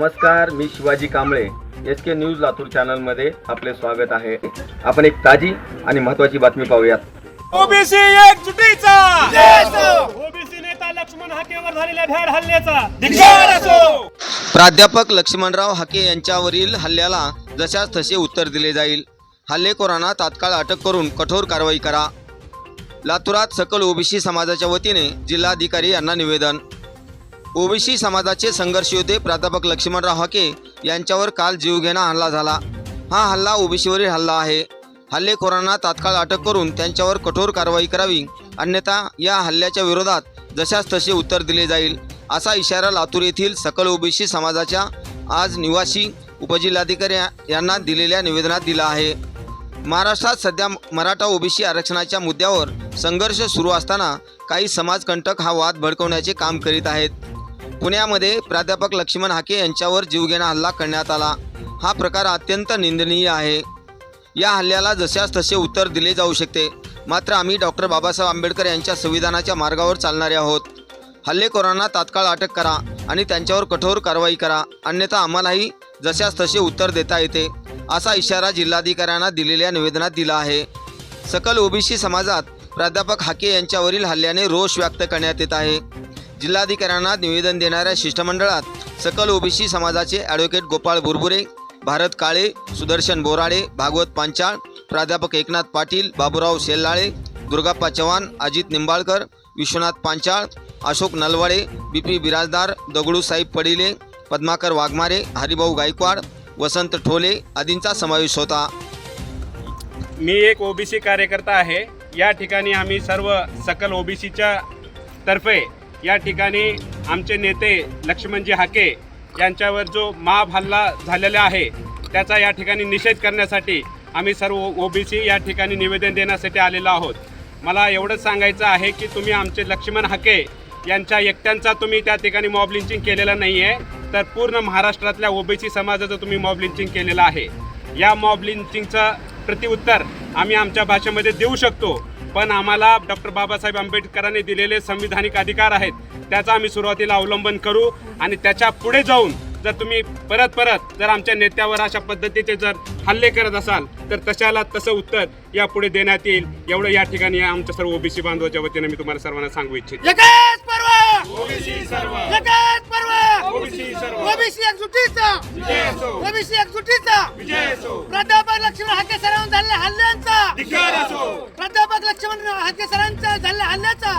नमस्कार मी Shivaji Kamble. S K news Latur चॅनलमध्ये आपले स्वागत आहे. आपण एक ताजी आणि महत्त्वाची बातमी पाहूयात. ओबीसी एकजुटीचा ओबीसी नेता लक्ष्मण हाकेवर झालेल्या भ्याड हल्ल्याचा. धिक्कार असो! प्राध्यापक लक्ष्मणराव हाके यांच्यावरील हल्ल्याला जशास तसे उत्तर दिले जाईल. हल्लेखोरांना तात्काळ अटक करून कठोर कारवाई करा. लातूरात सकल ओबीसी समाजाच्या वतीने जिल्हाधिकारी यांना निवेदन. ओबीसी समाजाचे संघर्ष होते. प्राध्यापक लक्ष्मणराव हाके यांच्यावर काल जीवघेणा हल्ला झाला. हा हल्ला ओबीसीवरील हल्ला आहे. हल्लेखोरांना तात्काळ अटक करून त्यांच्यावर कठोर कारवाई करावी. अन्यथा या हल्ल्याच्या विरोधात जशास तसे उत्तर दिले जाईल. असा इशारा लातूर येथील सकल ओबीसी समाजाच्या आज निवासी उपजिल्हाधिकारी यांना दिलेल्या निवेदनात दिला आहे. महाराष्ट्रात सध्या मराठा ओबीसी आरक्षणाच्या मुद्द्यावर संघर्ष सुरू असताना काही समाजकंटक हा वाद भडकवण्याचे काम करीत आहेत. पुण्यामध्ये प्राध्यापक लक्ष्मण हाके यांच्यावर जीवघेणा हल्ला करण्यात आला. हा प्रकार अत्यंत निंदनीय आहे. या हल्ल्याला जशास तसे उत्तर दिले जाऊ शकते. मात्र आम्ही डॉक्टर बाबासाहेब आंबेडकर यांच्या संविधानाच्या मार्गावर चालणारे आहोत. हल्लेखोरांना तात्काळ अटक करा आणि त्यांच्यावर कठोर कारवाई करा. अन्यथा आम्हालाही जशास तसे उत्तर देता येते असा इशारा जिल्हाधिकाऱ्यांना दिलेल्या निवेदनात दिला आहे. सकल ओबीसी समाजात प्राध्यापक हाके यांच्यावरील हल्ल्याने रोष व्यक्त करण्यात येत आहे. जिल्हाधिकाऱ्यांना निवेदन देणाऱ्या शिष्टमंडळात सकल ओबीसी समाजाचे ॲडव्होकेट गोपाळ बुरबुरे भारत काळे सुदर्शन बोराडे भागवत पांचाळ प्राध्यापक एकनाथ पाटील बाबूराव शेल्लाळे दुर्गाप्पा चव्हाण अजित निंबाळकर विश्वनाथ पांचाळ अशोक नलवाडे बी पी बिराजदार दगडूसाहेब पडिले पद्माकर वाघमारे हरिभाऊ गायकवाड वसंत ठोले आदींचा समावेश होता. मी एक ओबीसी कार्यकर्ता आहे. या ठिकाणी आम्ही सर्व सकल ओबीसीच्या तर्फे या ठिकाणी आमचे नेते लक्ष्मणजी हाके यांच्यावर जो माब हल्ला झालेला आहे त्याचा या ठिकाणी निषेध करण्यासाठी आम्ही सर्व ओबीसी या ठिकाणी निवेदन देण्यासाठी आलेलो आहोत. मला एवढंच सांगायचं आहे की तुम्ही आमचे लक्ष्मण हाके यांच्या एकट्यांचा तुम्ही त्या ठिकाणी मॉब लिंचिंग केलेलं नाही आहे तर पूर्ण महाराष्ट्रातल्या ओबीसी समाजाचं तुम्ही मॉब लिंचिंग केलेलं आहे. या मॉब लिंचिंगचं प्रतिउत्तर आम्ही आमच्या भाषेमध्ये देऊ शकतो. पण आम्हाला डॉक्टर बाबासाहेब आंबेडकरांनी दिलेले संविधानिक अधिकार आहेत त्याचा आम्ही सुरुवातीला अवलंबन करू आणि त्याच्या पुढे जाऊन जर तुम्ही परत परत जर आमच्या नेत्यावर अशा पद्धतीचे जर हल्ले करत असाल तर तशाला तसं उत्तर यापुढे देण्यात येईल. एवढं या ठिकाणी आमच्या सर्व ओबीसी बांधवाच्या वतीने मी तुम्हाला सर्वांना सांगू इच्छितो. एकच पर्व! ओबीसी एकजुटीचा विजय असो. ओबीसी एकजुटीचा विजय असो. प्राध्यापक लक्ष्मण हाके सरांवर झालेल्या हल्ल्यांचा. प्राध्यापक लक्ष्मण हाके सरांच्या झालेल्या हल्ल्याचा.